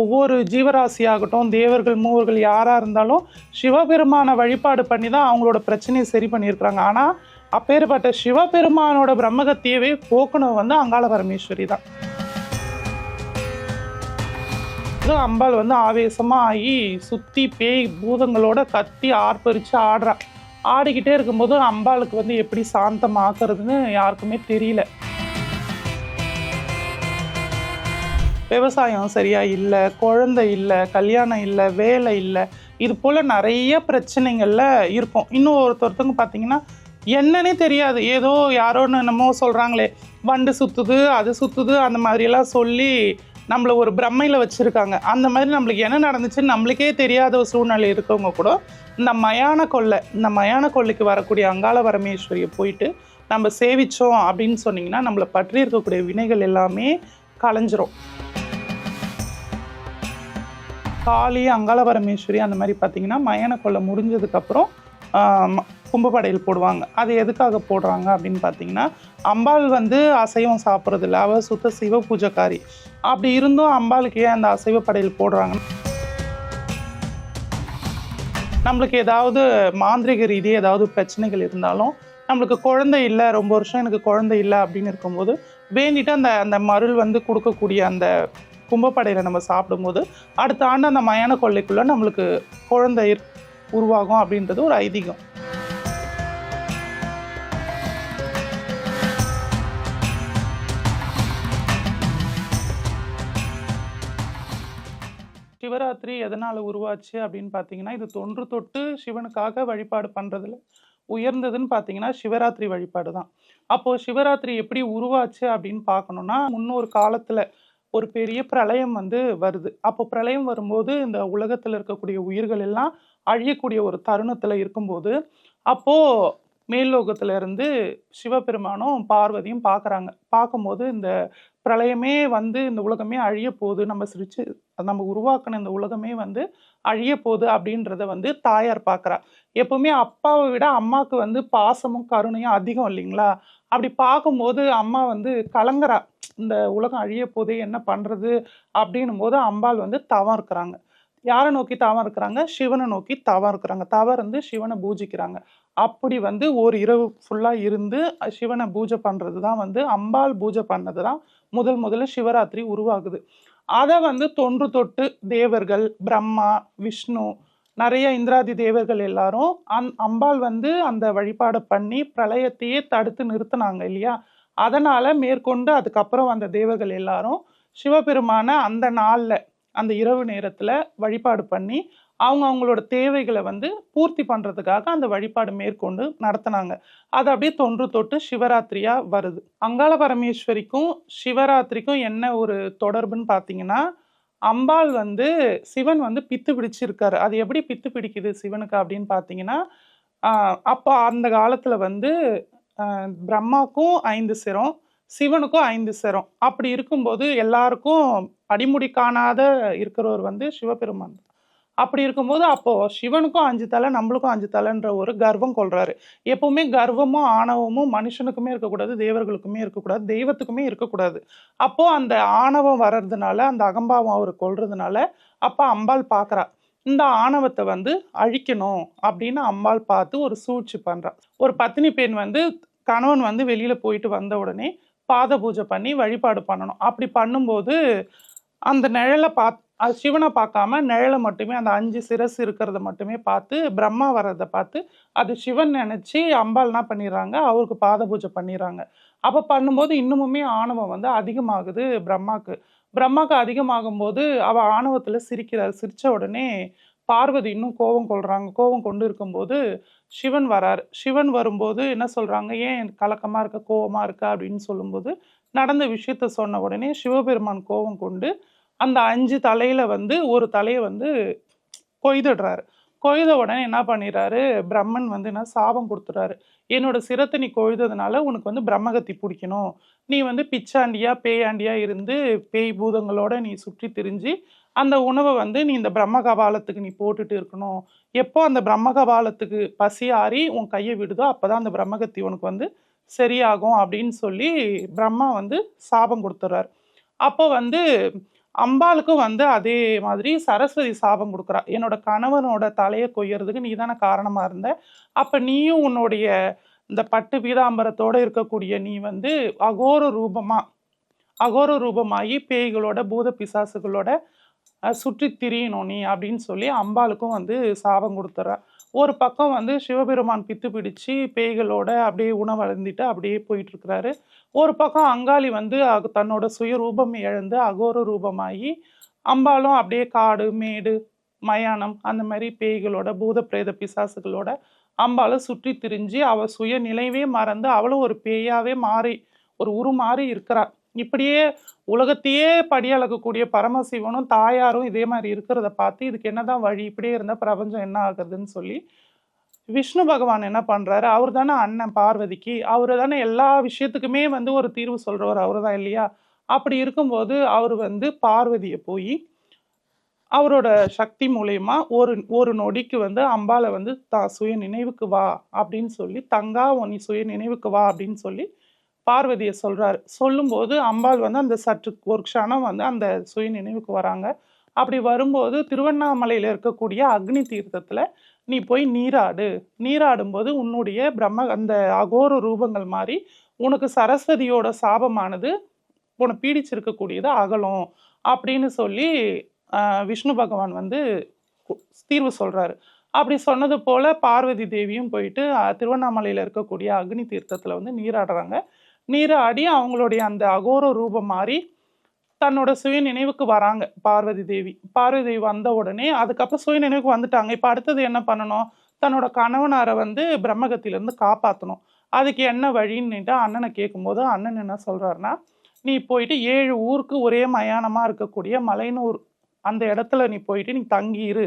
ஒவ்வொரு ஜீவராசியாகட்டும் தேவர்கள் மூவர்கள் யாராக இருந்தாலும் சிவபெருமானை வழிபாடு பண்ணி தான் அவங்களோட பிரச்சனையை சரி பண்ணியிருக்கிறாங்க. ஆனால் அப்பேற்பட்ட சிவபெருமானோட பிரம்மகத்தியவே போக்கணும் வந்து அங்காள பரமேஸ்வரி தான். அம்பாள் வந்து ஆவேசமாக ஆகி சுற்றி பேய் பூதங்களோட கத்தி ஆர்ப்பரித்து ஆடுறா. ஆடிக்கிட்டே இருக்கும்போது அம்பாளுக்கு வந்து எப்படி சாந்தமாக்குறதுன்னு யாருக்குமே தெரியல. விவசாயம் சரியா இல்லை குழந்தை இல்லை கல்யாணம் இல்லை வேலை இல்லை. இது போல் நிறைய பிரச்சனைகளில் இருக்கும் இன்னும் ஒருத்தொருத்தவங்க பார்த்தீங்கன்னா என்னன்னே தெரியாது. ஏதோ யாரோன்னு என்னமோ சொல்கிறாங்களே வண்டு சுற்றுது அது சுற்றுது அந்த மாதிரிலாம் சொல்லி நம்மளை ஒரு பிரம்மையில் வச்சுருக்காங்க. அந்த மாதிரி நம்மளுக்கு என்ன நடந்துச்சுன்னு நம்மளுக்கே தெரியாத ஒரு சூழ்நிலை இருக்கவங்க கூட இந்த மயான கொள்ளை இந்த மயான கொள்ளைக்கு வரக்கூடிய அங்காள பரமேஸ்வரியை போயிட்டு நம்ம சேவித்தோம் அப்படின்னு சொன்னிங்கன்னா நம்மளை பற்றி இருக்கக்கூடிய வினைகள் எல்லாமே கலைஞ்சிரும். காளி அங்காளபரமேஸ்வரி அந்த மாதிரி பார்த்தீங்கன்னா மயான கொள்ளை முடிஞ்சதுக்கப்புறம் கும்பப்படையில் போடுவாங்க. அது எதுக்காக போடுறாங்க அப்படின்னு பார்த்தீங்கன்னா அம்பாள் வந்து அசைவம் சாப்பிட்றது இல்லை அவள் சுத்த சிவ பூஜைக்காரி. அப்படி இருந்தும் அம்பாளுக்கு ஏன் அந்த அசைவ படையில் போடுறாங்க? நம்மளுக்கு ஏதாவது மாந்திரிக ரீதியாக ஏதாவது பிரச்சனைகள் இருந்தாலும் நம்மளுக்கு குழந்தை இல்லை ரொம்ப வருஷம் எனக்கு குழந்தை இல்லை அப்படின்னு இருக்கும்போது வேண்டிட்டு அந்த அந்த மருள் வந்து கொடுக்கக்கூடிய அந்த கும்பப்படையில் நம்ம சாப்பிடும்போது அடுத்த ஆண்டு அந்த மயான கொள்ளைக்குள்ளே நம்மளுக்கு குழந்தை உருவாகும் அப்படின்றது ஒரு ஐதீகம். சிவராத்திரி எதனால் உருவாச்சு அப்படின்னு பார்த்தீங்கன்னா இது தொன்று தொட்டு சிவனுக்காக வழிபாடு பண்ணுறதுல உயர்ந்ததுன்னு பார்த்தீங்கன்னா சிவராத்திரி வழிபாடு தான் அப்போது சிவராத்திரி எப்படி உருவாச்சு அப்படின்னு பார்க்கணுன்னா முன்னொரு காலத்தில் ஒரு பெரிய பிரளயம் வந்து வருது. அப்போ பிரளயம் வரும்போது இந்த உலகத்தில் இருக்கக்கூடிய உயிர்கள் எல்லாம் அழியக்கூடிய ஒரு தருணத்தில் இருக்கும்போது அப்போது மேல்லோகத்துல இருந்து சிவபெருமானும் பார்வதியும் பார்க்குறாங்க. பார்க்கும்போது இந்த பிரளயமே வந்து இந்த உலகமே அழிய போகுது நம்ம சிரிச்சு நம்ம உருவாக்கின இந்த உலகமே வந்து அழிய போகுது அப்படின்றத வந்து தாயார் பார்க்குறா. எப்பவுமே அப்பாவை விட அம்மாவுக்கு வந்து பாசமும் கருணையும் அதிகம் இல்லைங்களா? அப்படி பார்க்கும்போது அம்மா வந்து கலங்குறா. இந்த உலகம் அழிய போதே என்ன பண்ணுறது அப்படின்னும் போது அம்பாள் வந்து தவம் இருக்கிறாங்க யாரை நோக்கி தவம் இருக்கிறாங்க சிவனை நோக்கி தவம் இருக்கிறாங்க தவம் இருந்து சிவனை பூஜிக்கிறாங்க. அப்படி வந்து ஒரு இரவு ஃபுல்லாக இருந்து சிவனை பூஜை பண்ணுறது தான் வந்து அம்பாள் பூஜை பண்ணது தான் முதல் முதல்ல சிவராத்திரி உருவாகுது. அதை வந்து தொன்று தொட்டு தேவர்கள் பிரம்மா விஷ்ணு நிறைய இந்திராதி தேவர்கள் எல்லாரும் அந் அம்பாள் வந்து அந்த வழிபாடு பண்ணி பிரளயத்தையே தடுத்து நிறுத்தினாங்க இல்லையா? அதனால் மேற்கொண்டு அதுக்கப்புறம் வந்த தேவர்கள் எல்லாரும் சிவபெருமான அந்த நாளில் அந்த இரவு நேரத்தில் வழிபாடு பண்ணி அவங்க அவங்களோட தேவைகளை வந்து பூர்த்தி பண்ணுறதுக்காக அந்த வழிபாடு மேற்கொண்டு நடத்தினாங்க. அது அப்படியே தொன்று தொட்டு சிவராத்திரியாக வருது. அங்காள பரமேஸ்வரிக்கும் சிவராத்திரிக்கும் என்ன ஒரு தொடர்புன்னு பார்த்தீங்கன்னா அம்பாள் வந்து சிவன் வந்து பித்து பிடிச்சிருக்காரு. அது எப்படி பித்து பிடிக்குது சிவனுக்கு அப்படின்னு பார்த்தீங்கன்னா அப்போ அந்த காலத்தில் வந்து பிரம்மாக்கும் ஐந்து சிரம் சிவனுக்கும் ஐந்து சிரம். அப்படி இருக்கும்போது எல்லாருக்கும் அடிமுடி காணாத இருக்கிறவர் வந்து சிவபெருமான் அப்படி இருக்கும்போது அப்போது சிவனுக்கும் அஞ்சு தலை நம்மளுக்கும் அஞ்சு தலைன்ற ஒரு கர்வம் கொள்கிறாரு எப்பவுமே கர்வமும் ஆணவமும் மனுஷனுக்குமே இருக்கக்கூடாது தேவர்களுக்குமே இருக்கக்கூடாது தெய்வத்துக்குமே இருக்கக்கூடாது. அப்போது அந்த ஆணவம் வர்றதுனால அந்த அகம்பாவம் அவர் கொள்றதுனால அப்போ அம்பாள் பார்க்குறா இந்த ஆணவத்தை வந்து அழிக்கணும் அப்படின்னு அம்பாள் பார்த்து ஒரு சூழ்ச்சி பண்ணுறா ஒரு பத்தினி பெண் வந்து கணவன் வந்து வெளியில் போயிட்டு வந்த உடனே பாத பூஜை பண்ணி வழிபாடு பண்ணணும். அப்படி பண்ணும்போது அந்த நிழலை பார்த்து அது சிவனை பார்க்காம நிழலை மட்டுமே அந்த அஞ்சு சிரஸ் இருக்கிறத மட்டுமே பார்த்து பிரம்மா வர்றதை பார்த்து அது சிவன் நினச்சி அம்பாள்னா பண்ணிடுறாங்க அவருக்கு பாத பூஜை பண்ணிடுறாங்க. அப்போ பண்ணும்போது இன்னுமுமே ஆணவம் வந்து அதிகமாகுது பிரம்மாக்கு. பிரம்மாக்கு அதிகமாகும் போது ஆணவத்தில் சிரிக்கிறார் சிரித்த உடனே பார்வதி இன்னும் கோபம் கொள்கிறாங்க கோபம் கொண்டு இருக்கும்போது சிவன் வரார். சிவன் வரும்போது என்ன சொல்கிறாங்க ஏன் கலக்கமாக இருக்க கோவமாக இருக்க? அப்படின்னு சொல்லும்போது நடந்த விஷயத்த சொன்ன உடனே சிவபெருமான் கோபம் கொண்டு அந்த அஞ்சு தலையில் வந்து ஒரு தலையை வந்து கொய்துடுறாரு. கொய்த உடனே என்ன பண்ணிடுறாரு? பிரம்மன் வந்து என்ன சாபம் கொடுத்துறாரு என்னோட சிரத்தை நீ கொய்ததுனால உனக்கு வந்து பிரம்மகத்தி பிடிக்கணும். நீ வந்து பிச்சாண்டியா பேயாண்டியா இருந்து பேய் பூதங்களோட நீ சுற்றி திரிஞ்சு அந்த உணவை வந்து நீ இந்த பிரம்ம கபாலத்துக்கு நீ போட்டுட்டு இருக்கணும். எப்போ அந்த பிரம்ம கபாலத்துக்கு பசி ஆறி உன் கையை விடுதோ அப்பதான் அந்த பிரம்மகத்தி உனக்கு வந்து சரியாகும் அப்படின்னு சொல்லி பிரம்மா வந்து சாபம் கொடுத்துறாரு அப்போ வந்து அம்பாளுக்கும் வந்து அதே மாதிரி சரஸ்வதி சாபம் கொடுக்குறா. என்னோட கணவனோட தலையை கொய்யறதுக்கு நீ தானே காரணமாக இருந்த. அப்போ நீயும் உன்னுடைய இந்த பட்டு பீதாம்பரத்தோடு இருக்கக்கூடிய நீ வந்து அகோர ரூபமாக அகோர ரூபமாகி பேய்களோட பூத பிசாசுகளோட சுற்றி திரியணும் நீ அப்படின்னு சொல்லி அம்பாளுக்கும் வந்து சாபம் கொடுத்துட்றா ஒரு பக்கம் வந்து சிவபெருமான் பித்து பிடிச்சு பேய்களோட அப்படியே உணவழுந்திட்டு அப்படியே போயிட்டு இருக்கிறாரு ஒரு பக்கம் அங்காளி வந்து தன்னோட சுய சுயரூபம் இழந்து அகோர ரூபமாகி அம்பாலும் அப்படியே காடு மேடு மயானம் அந்த மாதிரி பேய்களோட பூத பிரேத பிசாசுகளோட அம்பாளை சுற்றி திரிஞ்சு அவள் சுய நிலைவே மறந்து அவளும் ஒரு பேயாவே மாறி ஒரு உருமாறி இருக்கிறாள் இப்படியே உலகத்தையே படியளக்கக்கூடிய பரமசிவனும் தாயாரும் இதே மாதிரி இருக்கிறத பார்த்து இதுக்கு என்னதான் வழி? இப்படியே இருந்தால் பிரபஞ்சம் என்ன ஆகுறதுன்னு சொல்லி விஷ்ணு பகவான் என்ன பண்ணுறாரு அவர் தானே அண்ணன் பார்வதிக்கு. அவர் தானே எல்லா விஷயத்துக்குமே வந்து ஒரு தீர்வு சொல்கிறவர் அவர் தான் இல்லையா? அப்படி இருக்கும்போது அவர் வந்து பார்வதியை போய் அவரோட சக்தி மூலயமா ஒரு ஒரு நொடிக்கு வந்து அம்பாளை வந்து தா சுய நினைவுக்கு வா அப்படின்னு சொல்லி தங்கா உன் நீ சுய நினைவுக்கு வா அப்படின்னு சொல்லி பார்வதியை சொல்கிறார் சொல்லும்போது அம்பாள் வந்து அந்த சற்று ஒரு க்ஷணம் வந்து அந்த சுய நினைவுக்கு வராங்க. அப்படி வரும்போது திருவண்ணாமலையில் இருக்கக்கூடிய அக்னி தீர்த்தத்தில் நீ போய் நீராடு. நீராடும்போது உன்னுடைய பிரம்ம அந்த அகோர ரூபங்கள் மாதிரி உனக்கு சரஸ்வதியோட சாபமானது உன்னை பீடிச்சிருக்கக்கூடியது அகலும் அப்படின்னு சொல்லி விஷ்ணு பகவான் வந்து தீர்வு சொல்கிறாரு அப்படி சொன்னது போல் பார்வதி தேவியும் போயிட்டு திருவண்ணாமலையில் இருக்கக்கூடிய அக்னி தீர்த்தத்தில் வந்து நீராடுறாங்க. நீராடி அவங்களுடைய அந்த அகோர ரூபம் மாறி தன்னோட சுய நினைவுக்கு வராங்க பார்வதி தேவி. பார்வதி தேவி வந்த உடனே அதுக்கப்புறம் சுய நினைவுக்கு வந்துட்டாங்க. இப்போ அடுத்தது என்ன பண்ணணும்? தன்னோட கணவனாரை வந்து பிரம்மகத்திலேருந்து காப்பாற்றணும் அதுக்கு என்ன வழின்னுட்டு அண்ணனை கேட்கும்போது அண்ணன் என்ன சொல்கிறாருன்னா நீ போயிட்டு ஏழு ஊருக்கு ஒரே மயானமாக இருக்கக்கூடிய மலையனூர் அந்த இடத்துல நீ போயிட்டு நீ தங்கியிரு.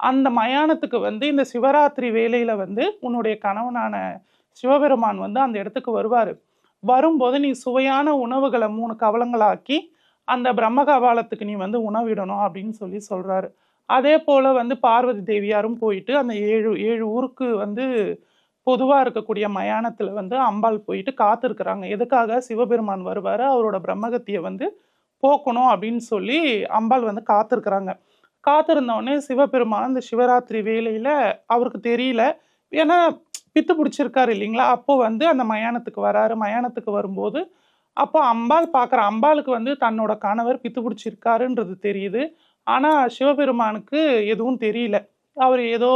அந்த மயானத்துக்கு வந்து இந்த சிவராத்திரி வேலையில் வந்து உன்னுடைய கணவனான சிவபெருமான் வந்து அந்த இடத்துக்கு வருவார். வரும்போது நீ சுவையான உணவுகளை மூணு கவலங்களாக்கி அந்த பிரம்ம கபாலத்துக்கு நீ வந்து உணவிடணும் அப்படின்னு சொல்லி சொல்கிறாரு அதே போல் வந்து பார்வதி தேவியாரும் போயிட்டு அந்த ஏழு ஏழு ஊருக்கு வந்து பொதுவாக இருக்கக்கூடிய மயானத்தில் வந்து அம்பாள் போயிட்டு காத்திருக்கிறாங்க. எதுக்காக? சிவபெருமான் வருவார் அவரோட பிரம்மகத்தியை வந்து போக்கணும் அப்படின்னு சொல்லி அம்பாள் வந்து காத்திருக்கிறாங்க. காத்திருந்தோடனே சிவபெருமான் அந்த சிவராத்திரி வேலையில் அவருக்கு தெரியல. ஏன்னா பித்து பிடிச்சிருக்காரு இல்லைங்களா? அப்போ வந்து அந்த மயானத்துக்கு வராரு. மயானத்துக்கு வரும்போது அப்போ அம்பாள் பார்க்குற அம்பாளுக்கு வந்து தன்னோட கணவர் பித்து பிடிச்சிருக்காருன்றது தெரியுது. ஆனால் சிவபெருமானுக்கு எதுவும் தெரியல. அவர் ஏதோ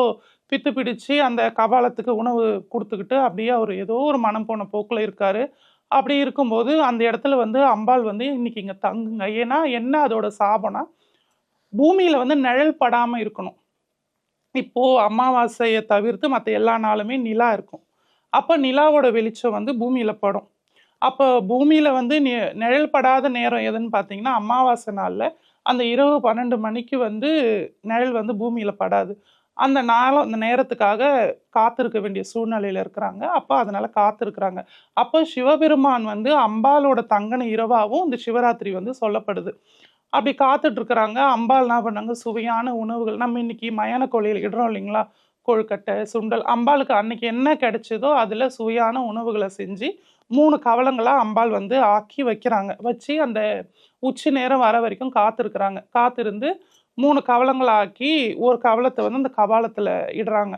பித்து பிடிச்சு அந்த கபாலத்துக்கு உணவு கொடுத்துக்கிட்டு அப்படியே அவர் ஏதோ ஒரு மனம் போன போக்கில் இருக்காரு. அப்படி இருக்கும்போது அந்த இடத்துல வந்து அம்பாள் வந்து இன்னைக்கு இங்கே தங்குங்க. ஏன்னா என்ன அதோட சாபனா பூமியில் வந்து நிழல் படாமல் இருக்கணும். இப்போது அமாவாசையை தவிர்த்து மற்ற எல்லா நாளுமே நிலா இருக்கும். அப்போ நிலாவோட வெளிச்சம் வந்து பூமியில் படும். அப்போ பூமியில் வந்து நி- நிழல் படாத நேரம் எதுன்னு பார்த்தீங்கன்னா அமாவாசை நாளில் அந்த இரவு பன்னெண்டு மணிக்கு வந்து நிழல் வந்து பூமியில் படாது. அந்த நாளும் அந்த நேரத்துக்காக காத்திருக்க வேண்டிய சூழ்நிலையில் இருக்கிறாங்க. அப்போ அதனால் காத்திருக்கிறாங்க. அப்போ சிவபெருமான் வந்து அம்பாலோட தங்கன இரவாகவும் இந்த சிவராத்திரி வந்து சொல்லப்படுது. அப்படி காத்துட்டு இருக்கிறாங்க அம்பாள் என்ன பண்ணாங்க? சுவையான உணவுகள். நம்ம இன்னைக்கு மயான கோழியில் இடுறோம் இல்லைங்களா? கொழுக்கட்டை சுண்டல். அம்பாளுக்கு அன்னைக்கு என்ன கிடைச்சதோ அதில் சுவையான உணவுகளை செஞ்சு மூணு கவலங்களாக அம்பாள் வந்து ஆக்கி வைக்கிறாங்க. வச்சு அந்த உச்சி நேரம் வர வரைக்கும் காத்திருக்கிறாங்க. காத்திருந்து மூணு கவலங்களை ஆக்கி ஒரு கவலத்தை வந்து அந்த கபாலத்தில் இடுறாங்க.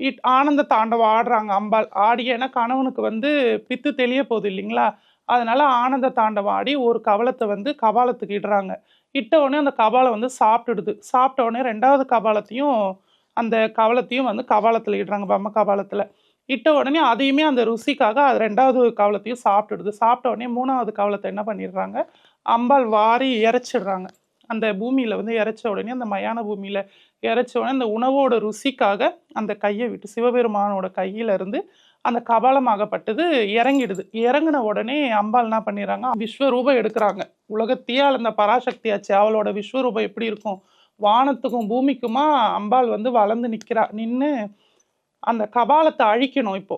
இட் ஆனந்த தாண்டவம் ஆடுறாங்க அம்பாள். ஆடி ஏன்னா கணவனுக்கு வந்து பித்து தெளிய போகுது இல்லைங்களா? அதனால் ஆனந்த தாண்டவம் ஆடி ஒரு கவலத்தை வந்து கபாலத்துக்கு இடுறாங்க. இட்ட உடனே அந்த கபாலம் வந்து சாப்பிட்டுடுது. சாப்பிட்ட உடனே ரெண்டாவது கபாலத்தையும் அந்த கவலத்தையும் வந்து கபாலத்தில் இடுறாங்க பம்ம கபாலத்தில். இட்ட உடனே அதையுமே அந்த ருசிக்காக அது ரெண்டாவது கவலத்தையும் சாப்பிட்டுடுது. சாப்பிட்ட உடனே மூணாவது கவலத்தை என்ன பண்ணிடுறாங்க? அம்பாள் வாரி இறைச்சிடுறாங்க அந்த பூமியில் வந்து இறைச்ச உடனே அந்த மயான பூமியில் இறைச்ச உடனே அந்த உணவோட ருசிக்காக அந்த கையை விட்டு சிவபெருமானோட கையில இருந்து அந்த கபாலமாகப்பட்டது இறங்கிடுது. இறங்கின உடனே அம்பாள் என்ன பண்ணிடுறாங்க? விஸ்வரூபம் எடுக்கிறாங்க. உலகத்தையே அந்த பராசக்தி ஆச்சு. அவளோட விஸ்வரூபம் எப்படி இருக்கும்? வானத்துக்கும் பூமிக்குமா அம்பாள் வந்து வளர்ந்து நிற்கிறா நின்று அந்த கபாலத்தை அழிக்கணும் இப்போ.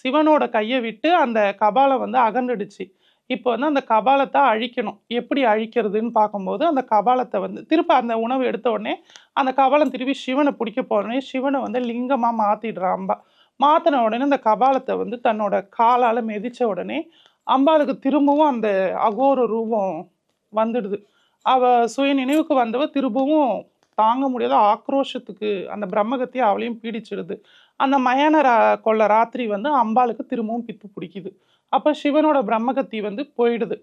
சிவனோட கையை விட்டு அந்த கபாலம் வந்து அகன்றுடுச்சு. இப்போ வந்து அந்த கபாலத்தை அழிக்கணும். எப்படி அழிக்கிறதுன்னு பார்க்கும்போது அந்த கபாலத்தை வந்து திருப்ப அந்த உணவு எடுத்த உடனே அந்த கபாலம் திருப்பி சிவனை பிடிக்க போனோடனே சிவனை வந்து லிங்கமாக மாற்றிடுறான் அம்பா. மாத்தின உடனே அந்த கபாலத்தை வந்து தன்னோட காலால் மிதித்த உடனே அம்பாளுக்கு திரும்பவும் அந்த அகோர ரூபம் வந்துடுது. அவ சுய நினைவுக்கு வந்தவ திரும்பவும் தாங்க முடியாத ஆக்ரோஷத்துக்கு அந்த பிரம்மகத்தை அவளையும் பீடிச்சிடுது. அந்த மயான ரா கொள்ள ராத்திரி வந்து அம்பாளுக்கு திரும்பவும் பித்து பிடிக்குது. அப்போ சிவனோட பிரம்மகத்தி வந்து போயிடுது.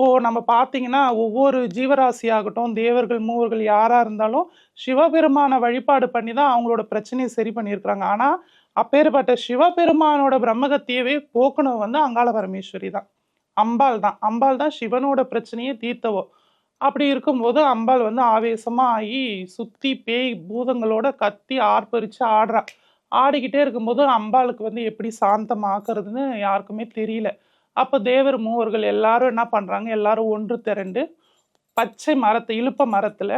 இப்போது நம்ம பார்த்தீங்கன்னா ஒவ்வொரு ஜீவராசியாகட்டும் தேவர்கள் மூவர்கள் யாராக இருந்தாலும் சிவபெருமானை வழிபாடு பண்ணி தான் அவங்களோட பிரச்சனையை சரி பண்ணியிருக்கிறாங்க. ஆனால் அப்பேற்பட்ட சிவபெருமானோட பிரம்மகத்தியவே போக்கணும் வந்து அங்காள பரமேஸ்வரி தான். அம்பாள் தான். அம்பாள் தான் சிவனோட பிரச்சனையை தீர்த்தவோ. அப்படி இருக்கும்போது அம்பாள் வந்து ஆவேசமாக ஆகி சுற்றி பேய் பூதங்களோட கத்தி ஆர்ப்பரித்து ஆடுறா. ஆடிக்கிட்டே இருக்கும்போது அம்பாளுக்கு வந்து எப்படி சாந்தமாக்குறதுன்னு யாருக்குமே தெரியல. அப்போ தேவர் மூவர்கள் எல்லாரும் என்ன பண்ணுறாங்க எல்லாரும் ஒன்று திரண்டு பச்சை மரத்தை இழுப்ப மரத்தில்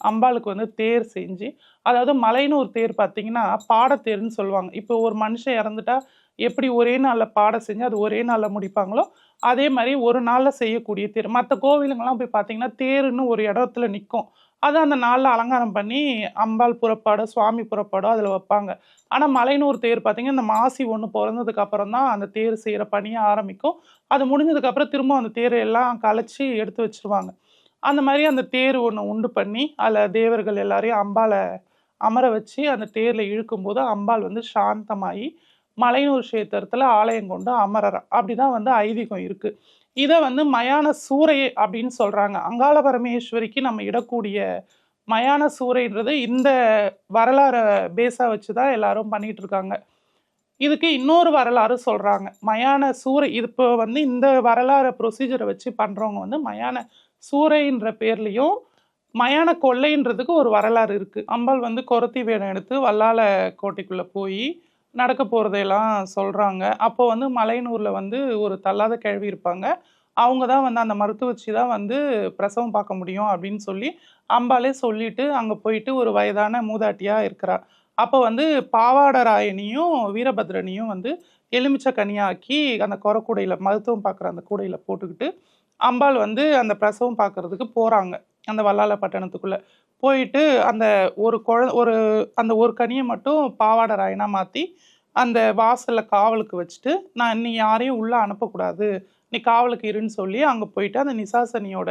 அம்பாளுக்கு வந்து தேர் செஞ்சு அதாவது மலைன்னு ஒரு தேர் பார்த்தீங்கன்னா பாடத்தேர்னு சொல்லுவாங்க. இப்போ ஒரு மனுஷன் இறந்துட்டா எப்படி ஒரே நாளில் பாட செஞ்சு அது ஒரே நாளில் முடிப்பாங்களோ? அதே மாதிரி ஒரு நாளில் செய்யக்கூடிய தேர். மற்ற கோவிலுங்கெல்லாம் போய் பார்த்தீங்கன்னா தேருன்னு ஒரு இடத்துல நிற்கும் அது அந்த நாளில் அலங்காரம் பண்ணி அம்பாள் புறப்பாடு சுவாமி புறப்பாடோ அதில் வைப்பாங்க. ஆனால் மலையனூர் தேர் பார்த்தீங்கன்னா இந்த மாசி ஒன்று பிறந்ததுக்கு அப்புறம் தான் அந்த தேர் செய்கிற பணியை ஆரம்பிக்கும். அது முடிஞ்சதுக்கப்புறம் திரும்ப அந்த தேரை எல்லாம் கலைச்சி எடுத்து வச்சிருவாங்க. அந்த மாதிரி அந்த தேர் ஒன்று உண்டு பண்ணி அதில் தேவர்கள் எல்லாரையும் அம்பாளை அமர வச்சு அந்த தேரில் இழுக்கும்போது அம்பாள் வந்து சாந்தமாகி மலையனூர் கஷேத்திரத்தில் ஆலயம் கொண்டு அமரறா அப்படிதான் வந்து ஐதீகம் இருக்குது இதை வந்து மயான சூறை அப்படின்னு சொல்கிறாங்க அங்காள பரமேஸ்வரிக்கு நம்ம இடக்கூடிய மயான சூறைன்றது இந்த வரலாறை பேஸாக வச்சு தான் எல்லாரும் பண்ணிட்டு இருக்காங்க. இதுக்கு இன்னொரு வரலாறு சொல்கிறாங்க மயான சூறை இப்போ வந்து இந்த வரலாறு ப்ரொசீஜரை வச்சு பண்ணுறவங்க வந்து மயான சூறைன்ற பேர்லேயும் மயான கொள்ளைன்றதுக்கு ஒரு வரலாறு இருக்குது அம்பாள் வந்து கொரத்தி வேடம் எடுத்து வல்லால கோட்டைக்குள்ளே போய் நடக்க போகிறதையெல்லாம் சொல்கிறாங்க அப்போ வந்து மலையனூரில் வந்து ஒரு தள்ளாத கிழவி இருப்பாங்க. அவங்க தான் வந்து அந்த மருத்துவச்சி தான் வந்து பிரசவம் பார்க்க முடியும் அப்படின்னு சொல்லி அம்பாலே சொல்லிட்டு அங்கே போயிட்டு ஒரு வயதான மூதாட்டியாக இருக்கிறா அப்போ வந்து பாவாடராயனியும் வீரபத்ரனியும் வந்து எலுமிச்சை கனியாக்கி அந்த குறை மருத்துவம் பார்க்குற அந்த கூடையில் போட்டுக்கிட்டு அம்பாள் வந்து அந்த பிரசவம் பார்க்கறதுக்கு போகிறாங்க அந்த வல்லால பட்டணத்துக்குள்ளே. போயிட்டு அந்த ஒரு குழ ஒரு அந்த ஒரு கனியை மட்டும் பாவாடை ராயனாக மாற்றி அந்த வாசலில் காவலுக்கு வச்சுட்டு நான் நீ யாரையும் உள்ளே அனுப்பக்கூடாது. நீ காவலுக்கு இருன்னு சொல்லி அங்கே போயிட்டு அந்த நிசாசனியோட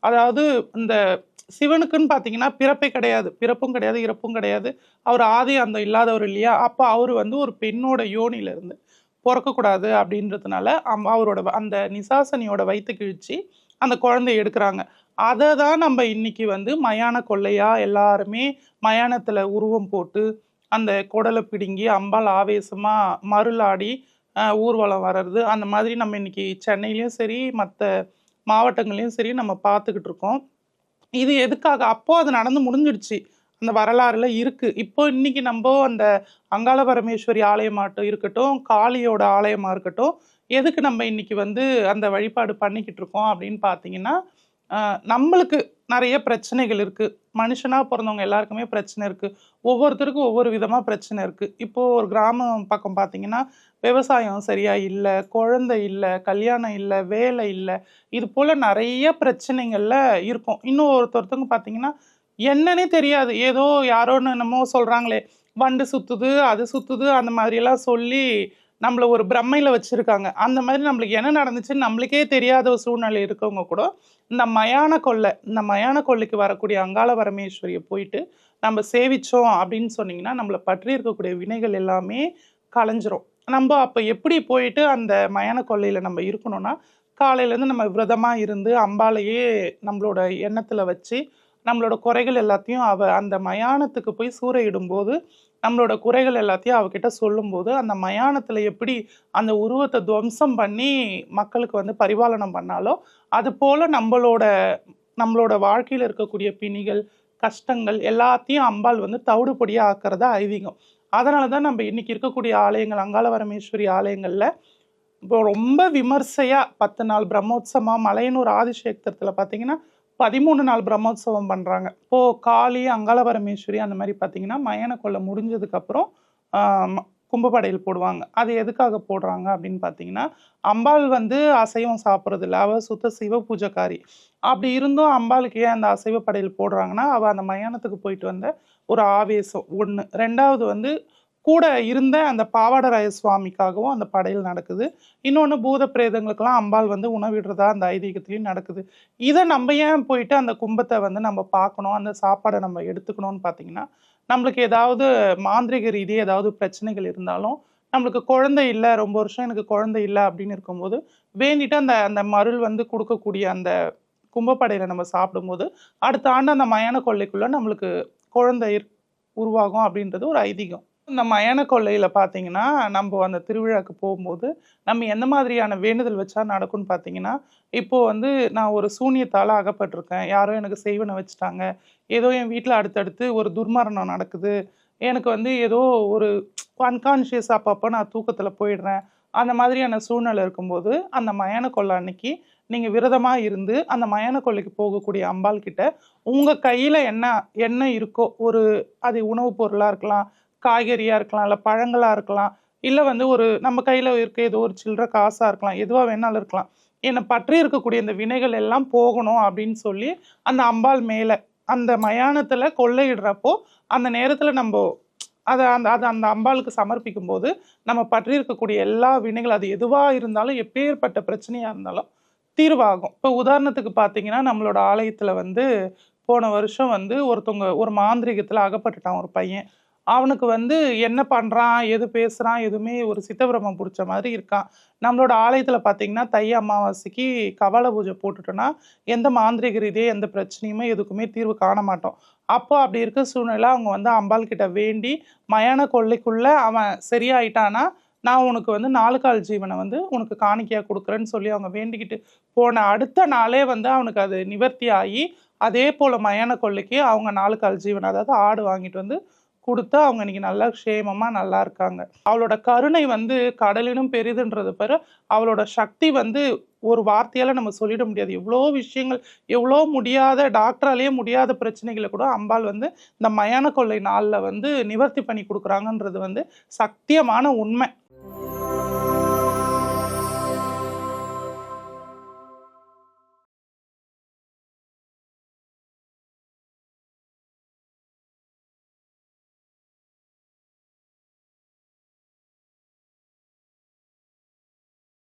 அதாவது இந்த சிவனுக்குன்னு பார்த்தீங்கன்னா பிறப்பே கிடையாது. பிறப்பும் கிடையாது இறப்பும் கிடையாது. அவர் ஆதி அந்த இல்லாதவர் இல்லையா? அப்போ அவர் வந்து ஒரு பெண்ணோட யோனியில இருந்து பிறக்கக்கூடாது அப்படின்றதுனால அம் அவரோட வ- அந்த நிசாசனியோட வயிற்று கிழிச்சு அந்த குழந்தைய எடுக்கிறாங்க. அதை தான் நம்ம இன்னைக்கு வந்து மயான கொள்ளையாக எல்லாருமே மயானத்தில் உருவம் போட்டு அந்த குடலை பிடுங்கி அம்பாள் ஆவேசமாக மருளாடி ஊர்வலம் வர்றது அந்த மாதிரி நம்ம இன்னைக்கு சென்னையிலையும் சரி மற்ற மாவட்டங்கள்லயும் சரி நம்ம பார்த்துக்கிட்டு இருக்கோம். இது எதுக்காக? அப்போது அது நடந்து முடிஞ்சிடுச்சு. அந்த வரலாறுல இருக்கு. இப்போ இன்னைக்கு நம்ம அந்த அங்காள பரமேஸ்வரி ஆலயமாட்டம் இருக்கட்டும் காளியோட ஆலயமாக இருக்கட்டும் எதுக்கு நம்ம இன்னைக்கு வந்து அந்த வழிபாடு பண்ணிக்கிட்டு இருக்கோம் அப்படின்னு பார்த்தீங்கன்னா நம்மளுக்கு நிறைய பிரச்சனைகள் இருக்குது மனுஷனாக பிறந்தவங்க எல்லாருக்குமே பிரச்சனை இருக்குது ஒவ்வொருத்தருக்கும் ஒவ்வொரு விதமாக பிரச்சனை இருக்குது இப்போது ஒரு கிராமம் பக்கம் பார்த்தீங்கன்னா விவசாயம் சரியாக இல்லை குழந்தை இல்லை கல்யாணம் இல்லை வேலை இல்லை. இது போல் நிறைய பிரச்சனைகளில் இருக்கும். இன்னும் ஒருத்தொருத்தவங்க பார்த்தீங்கன்னா என்னன்னே தெரியாது. ஏதோ யாரோன்னு என்னமோ சொல்கிறாங்களே வண்டு சுற்றுது அது சுற்றுது அந்த மாதிரி எல்லாம் சொல்லி நம்மள ஒரு பிரம்மையில் வச்சுருக்காங்க. அந்த மாதிரி நம்மளுக்கு என்ன நடந்துச்சுன்னு நம்மளுக்கே தெரியாத ஒரு சூழ்நிலை இருக்கவங்க கூட இந்த மயான கொள்ளை இந்த மயான கொள்ளைக்கு வரக்கூடிய அங்காள பரமேஸ்வரியை போயிட்டு நம்ம சேவிச்சோம் அப்படின்னு சொன்னிங்கன்னா நம்மளை பற்றி இருக்கக்கூடிய வினைகள் எல்லாமே கலைஞ்சிரும். நம்ம அப்போ எப்படி போயிட்டு அந்த மயான கொள்ளையில் நம்ம இருக்கணும்னா காலையிலேருந்து நம்ம விரதமாக இருந்து அம்பாளையே நம்மளோட எண்ணத்தில் வச்சு நம்மளோட குறைகள் எல்லாத்தையும் அவ அந்த மயானத்துக்கு போய் சூறையிடும்போது நம்மளோட குறைகள் எல்லாத்தையும் அவகிட்ட சொல்லும்போது அந்த மயானத்தில் எப்படி அந்த உருவத்தை துவம்சம் பண்ணி மக்களுக்கு வந்து பரிபாலனம் பண்ணாலோ அது போல் நம்மளோட நம்மளோட வாழ்க்கையில் இருக்கக்கூடிய பிணிகள் கஷ்டங்கள் எல்லாத்தையும் அம்பாள் வந்து தவிடுபொடியாக ஆக்கிறதா ஐதீகம். அதனால தான் நம்ம இன்றைக்கி இருக்கக்கூடிய ஆலயங்கள் அங்காள பரமேஸ்வரி ஆலயங்களில் இப்போ ரொம்ப விமர்சையாக பத்து நாள் பிரம்மோத்சவமாக மலையனூர் ஆதிசேத்திரத்தில் பார்த்தீங்கன்னா பதிமூணு நாள் பிரம்மோத்சவம் பண்ணுறாங்க இப்போது காளி அங்காளபரமேஸ்வரி அந்த மாதிரி பார்த்தீங்கன்னா மயான கொள்ளை முடிஞ்சதுக்கப்புறம் கும்பப்படையில் போடுவாங்க. அது எதுக்காக போடுறாங்க அப்படின்னு பார்த்தீங்கன்னா அம்பாள் வந்து அசைவம் சாப்பிட்றது இல்லை அவள் சுத்த சிவ பூஜைக்காரி. அப்படி இருந்தும் அம்பாளுக்கு ஏன் அந்த அசைவ படையில் போடுறாங்கன்னா அவள் அந்த மயானத்துக்கு போயிட்டு வந்த ஒரு ஆவேசம் ஒன்று ரெண்டாவது வந்து கூட இருந்த அந்த பாவாடராய சுவாமிக்காகவும் அந்த படையில் நடக்குது. இன்னொன்று பூத பிரேதங்களுக்கெல்லாம் அம்பாள் வந்து உணவிடுறதா அந்த ஐதீகத்திலையும் நடக்குது. இதை நம்ம ஏன் போயிட்டு அந்த கும்பத்தை வந்து நம்ம பார்க்கணும் அந்த சாப்பாடை நம்ம எடுத்துக்கணும்னு பார்த்தீங்கன்னா நம்மளுக்கு ஏதாவது மாந்திரிக ரீதி ஏதாவது பிரச்சனைகள் இருந்தாலும் நம்மளுக்கு குழந்தை இல்லை ரொம்ப வருஷம் எனக்கு குழந்தை இல்லை அப்படின்னு இருக்கும்போது வேண்டிட்டு அந்த அந்த மருள் வந்து கொடுக்கக்கூடிய அந்த கும்பப்படையில் நம்ம சாப்பிடும்போது அடுத்த ஆண்டு அந்த மயான கொள்ளைக்குள்ளே நம்மளுக்கு குழந்தை உருவாகும் அப்படின்றது ஒரு ஐதீகம். இந்த மயான கொள்ளையில் பார்த்தீங்கன்னா நம்ம அந்த திருவிழாக்கு போகும்போது நம்ம எந்த மாதிரியான வேண்டுதல் வச்சா நடக்கும்னு பார்த்தீங்கன்னா இப்போது வந்து நான் ஒரு சூனியத்தால் அகப்பட்டிருக்கேன். யாரோ எனக்கு செய்வனை வச்சுட்டாங்க. ஏதோ என் வீட்டில் அடுத்தடுத்து ஒரு துர்மரணம் நடக்குது. எனக்கு வந்து ஏதோ ஒரு அன்கான்ஷியஸ் அப்பப்போ நான் தூக்கத்தில் போயிடுறேன். அந்த மாதிரியான சூழ்நிலை இருக்கும்போது அந்த மயான கொள்ளை அன்னைக்கு நீங்கள் விரதமாக இருந்து அந்த மயான கொள்ளைக்கு போகக்கூடிய அம்பாள் கிட்ட உங்கள் கையில் என்ன என்ன இருக்கோ ஒரு அது உணவுப் பொருளாக இருக்கலாம் காய்கறியாக இருக்கலாம் இல்லை பழங்களாக இருக்கலாம் இல்லை வந்து ஒரு நம்ம கையில் இருக்க ஏதோ ஒரு சில்லற காசாக இருக்கலாம் எதுவாக வேணாலும் இருக்கலாம். என்னை பற்றி இருக்கக்கூடிய இந்த வினைகள் எல்லாம் போகணும் அப்படின்னு சொல்லி அந்த அம்பாள் மேலே அந்த மயானத்தில் கொள்ளையிடுறப்போ அந்த நேரத்தில் நம்ம அதை அந்த அதை அந்த அம்பாளுக்கு சமர்ப்பிக்கும் போது நம்ம பற்றி இருக்கக்கூடிய எல்லா வினைகள் அது எதுவாக இருந்தாலும் எப்பேற்பட்ட பிரச்சனையாக இருந்தாலும் தீர்வாகும். இப்போ உதாரணத்துக்கு பார்த்தீங்கன்னா நம்மளோட ஆலயத்தில் வந்து போன வருஷம் வந்து ஒருத்தவங்க ஒரு மாந்திரிகத்தில் அகப்பட்டுட்டான் ஒரு பையன். அவனுக்கு வந்து என்ன பண்ணுறான் எது பேசுகிறான் எதுவுமே ஒரு சித்தபிரமம் பிடிச்ச மாதிரி இருக்கான். நம்மளோட ஆலயத்தில் பார்த்தீங்கன்னா தை அமாவாசைக்கு கவல பூஜை போட்டுட்டோன்னா எந்த மாந்திரிக ரீதியாக எந்த பிரச்சனையுமே எதுக்குமே தீர்வு காண மாட்டோம். அப்போ அப்படி இருக்க சூழ்நிலை அவங்க வந்து அம்பாள் கிட்ட வேண்டி மயான கொள்ளைக்குள்ளே அவன் சரியாயிட்டானா நான் உனக்கு வந்து நாலு கால் ஜீவனை வந்து உனக்கு காணிக்கையாக கொடுக்குறேன்னு சொல்லி அவங்க வேண்டிக்கிட்டு போன அடுத்த நாளே வந்து அவனுக்கு அது நிவர்த்தி ஆகி அதே போல் மயான கொள்ளைக்கு அவங்க நாலு கால் ஜீவன் அதாவது ஆடு வாங்கிட்டு வந்து கொடுத்து அவங்க இன்னைக்கு நல்லா க்ஷேமமாக நல்லா இருக்காங்க. அவளோட கருணை வந்து கடலினும் பெரிதுன்றது பேரு அவளோட சக்தி வந்து ஒரு வார்த்தையால் நம்ம சொல்லிட முடியாது. எவ்வளோ விஷயங்கள் எவ்வளோ முடியாத டாக்டராலேயே முடியாத பிரச்சனைகளை கூட அம்பாள் வந்து இந்த மயான கொள்ளை நாளில் வந்து நிவர்த்தி பண்ணி கொடுக்குறாங்கன்றது வந்து சத்தியமான உண்மை.